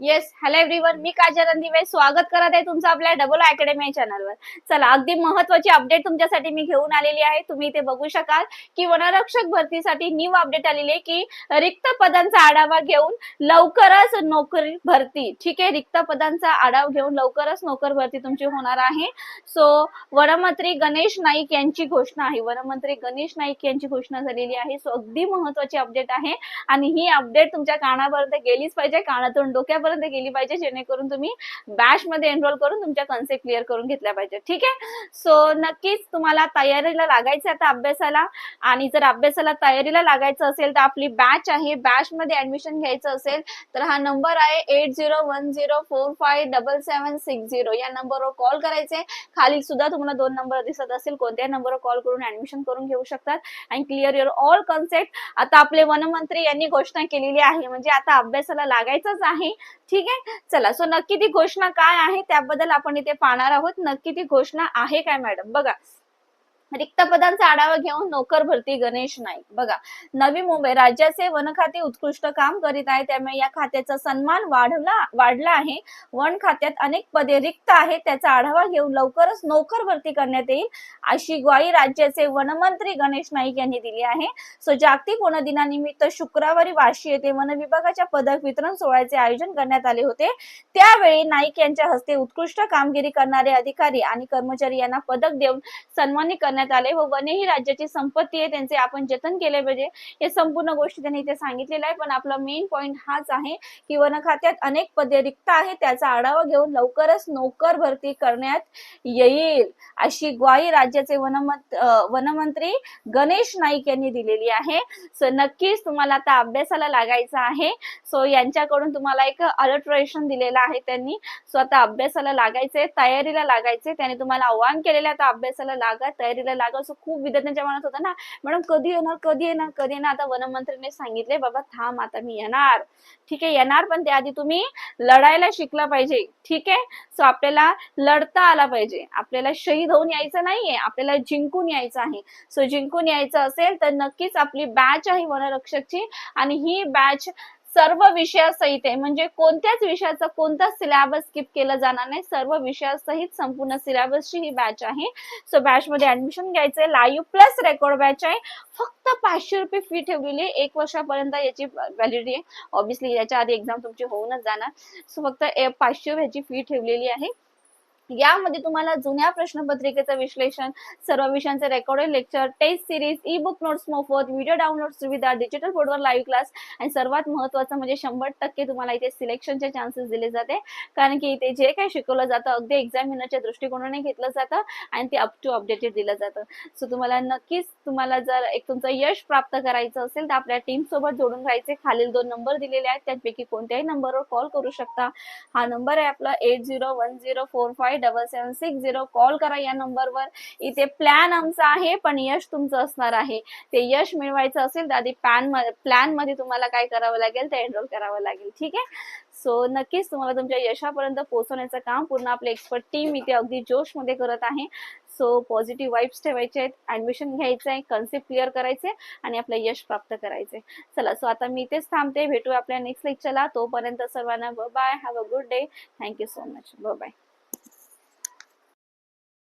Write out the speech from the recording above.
Yes hello everyone मी काजल रणदिवे. स्वागत करत आहे तुमचं आपल्या डबल अकॅडमी चॅनलवर चला अगदी महत्वाची अपडेट तुमच्यासाठी मी घेऊन आलेली आहे. तुम्ही इथे बघू शकाल की वनरक्षक भरतीसाठी न्यू अपडेट आलेली आहे की रिक्त पदांचा आढावा घेऊन लवकरच नोकरी भरती. ठीक आहे? रिक्त पदांचा आढावा घेऊन लवकरच नोकर भरती तुमची होणार आहे. सो वनमंत्री गणेश नाईक यांची घोषणा आहे. वनमंत्री गणेश नाईक यांची घोषणा झालेली आहे. सो अगदी महत्वाची अपडेट आहे. आणि ही अपडेट तुमच्या कानापर्यंत गेलीच पाहिजे. कानातून डोक्यापर्यंत गेली पाहिजे जेणेकरून तुम्ही बॅच मध्ये एनरोल करून तुमच्या कन्सेप्ट क्लिअर करून घेतल्या पाहिजे. ठीक आहे? सो नक्कीच तुम्हाला तयारीला लागायचं आता अभ्यासाला. आणि जर अभ्यासाला तयारीला लागायचं असेल तर आपली बॅच आहे बॅच मध्ये ऍडमिशन घ्यायचं असेल तर हा नंबर आहे eight zero one zero four five double seven six zero या नंबरवर कॉल करायचे. खाली सुद्धा तुम्हाला दोन नंबर दिसत असेल. कोणत्या नंबरवर कॉल करून ऍडमिशन करून घेऊ शकतात? आणि क्लिअर युअर ऑल कन्सेप्ट आता आपले वनमंत्री यांनी घोषणा केलेली आहे. म्हणजे आता अभ्यासाला लागायचंच आहे. ठीक आहे? चला सो नक्की ती घोषणा काय आहे त्याबद्दल आपण इथे पाहणार आहोत. नक्की ती घोषणा आहे काय मॅडम बघा. रिक्त पदांचा आढावा घेऊन नोकर भरती गणेश नाईक. बघा नवी मुंबई राज्याचे वन खाते उत्कृष्ट काम करीत आहे त्यामुळे या खात्याचा सन्मान वाढवला वाढला आहे. वन खात्यात अनेक पदे रिक्त आहेत त्याचा आढावा घेऊन लवकरच नोकर भरती करण्यात येईल अशी ग्वाही राज्याचे वनमंत्री गणेश नाईक यांनी दिली आहे. सो जागतिक वन दिनानिमित्त शुक्रवारी वाशी येथे वन विभागाच्या पदक वितरण सोहळ्याचे आयोजन करण्यात आले होते. त्यावेळी नाईक यांच्या हस्ते उत्कृष्ट कामगिरी करणारे अधिकारी आणि कर्मचारी यांना पदक देऊन सन्मानित करण्यात आले व वने ही राज्याची संपत्ती आहे. त्यांचे आपण जतन केले पाहिजे. हे संपूर्ण गोष्टी त्यांनी इथे सांगितलेलं आहे पण आपला मेन पॉइंट हाच आहे की वन खात्यात अनेक पदे रिक्त आहेत. त्याचा आढावा घेऊन लवकरच नोकर भरती करण्यात येईल अशी ग्वाही राज्याचे वनमत वनमंत्री गणेश नाईक यांनी दिलेली आहे. सो नक्कीच तुम्हाला आता अभ्यासाला लागायचं आहे. सो यांच्याकडून तुम्हाला एक अलर्ट्रेशन दिलेलं आहे त्यांनी. सो आता अभ्यासाला लागायचंय तयारीला लागायचे त्याने तुम्हाला आव्हान केलेलं आहे. आता अभ्यासाला लागा तयारीला लागा सो खूप विद्यार्थ्यांच्या मनात होतं ना मॅडम कधी येणार? कधी येणार? कधी येणार? आता वनमंत्रीने सांगितले बाबा थांब आता मी येणार. ठीक आहे येणार पण त्याआधी तुम्ही लढायला शिकला पाहिजे. ठीक आहे? सो आपल्याला लढता आला पाहिजे. आपल्याला शहीद होऊन यायचं नाहीये. आपल्याला जिंकून यायचं आहे. सो जिंकून यायचं असेल तर नक्कीच आपली बॅच आहे वनरक्षकची. आणि ही बॅच सर्व विषयासहित आहे. म्हणजे कोणत्याच विषयाचा कोणता सिलेबस स्किप केला जाणार नाही. सर्व विषयासहित संपूर्ण सिलेबसची ही बॅच आहे. सो बॅच मध्ये ऍडमिशन घ्यायचंय. लाईव्ह प्लस रेकॉर्ड बॅच आहे. फक्त पाचशे रुपये फी ठेवलेली आहे. एक वर्षापर्यंत याची व्हॅलिडिटी आहे. ऑब्विसली याच्या आधी एक्झाम तुमची होऊनच जाणार. सो फक्त ए- पाचशे ह्याची फी ठेवलेली आहे. यामध्ये तुम्हाला जुन्या प्रश्नपत्रिकेचं विश्लेषण सर्व विषयांचे recorded lecture test series e book notes मोफत व्हिडिओ डाउनलोड सुविधा डिजिटल बोर्डवर लाईव्ह क्लास आणि सर्वात महत्वाचं म्हणजे शंभर टक्के तुम्हाला इथे सिलेक्शनचे चान्सेस दिले जाते. कारण की इथे जे काही शिकवलं जातं अगदी एक्झामिनरच्या दृष्टिकोनाने घेतलं जातं आणि ते अप टू अपडेटेड दिलं जातं. सो तुम्हाला नक्कीच तुम्हाला जर एक तुमचं यश प्राप्त करायचं असेल तर आपल्या टीम सोबत जोडून राहायचे खालील दोन नंबर दिलेले आहेत. त्यापैकी कोणत्याही नंबरवर कॉल करू शकता. हा नंबर आहे आपला eight zero one zero four five double seven six zero call करा या नंबरवर. इथे प्लॅन आमचा आहे पण यश तुमचं असणार आहे. ते यश मिळवायचं असेल तर आधी पॅन प्लॅनमध्ये तुम्हाला काय करावं लागेल ते एनरोल करावं लागेल. ठीक आहे? सो नक्कीच तुम्हाला तुमच्या यशापर्यंत पोहोचवण्याचं काम पूर्ण आपले एक्सपर्ट टीम इथे अगदी जोशमध्ये करत आहे. सो पॉझिटिव्ह वाईब्स ठेवायचे आहेत ऍडमिशन घ्यायचं आहे कन्सेप्ट क्लिअर करायचे आणि आपलं यश प्राप्त करायचे. चला सो आता मी इथेच थांबते. भेटू आपल्या नेक्स्ट लेक्चरला तोपर्यंत सर्वांना bye have a good day thank you so much bye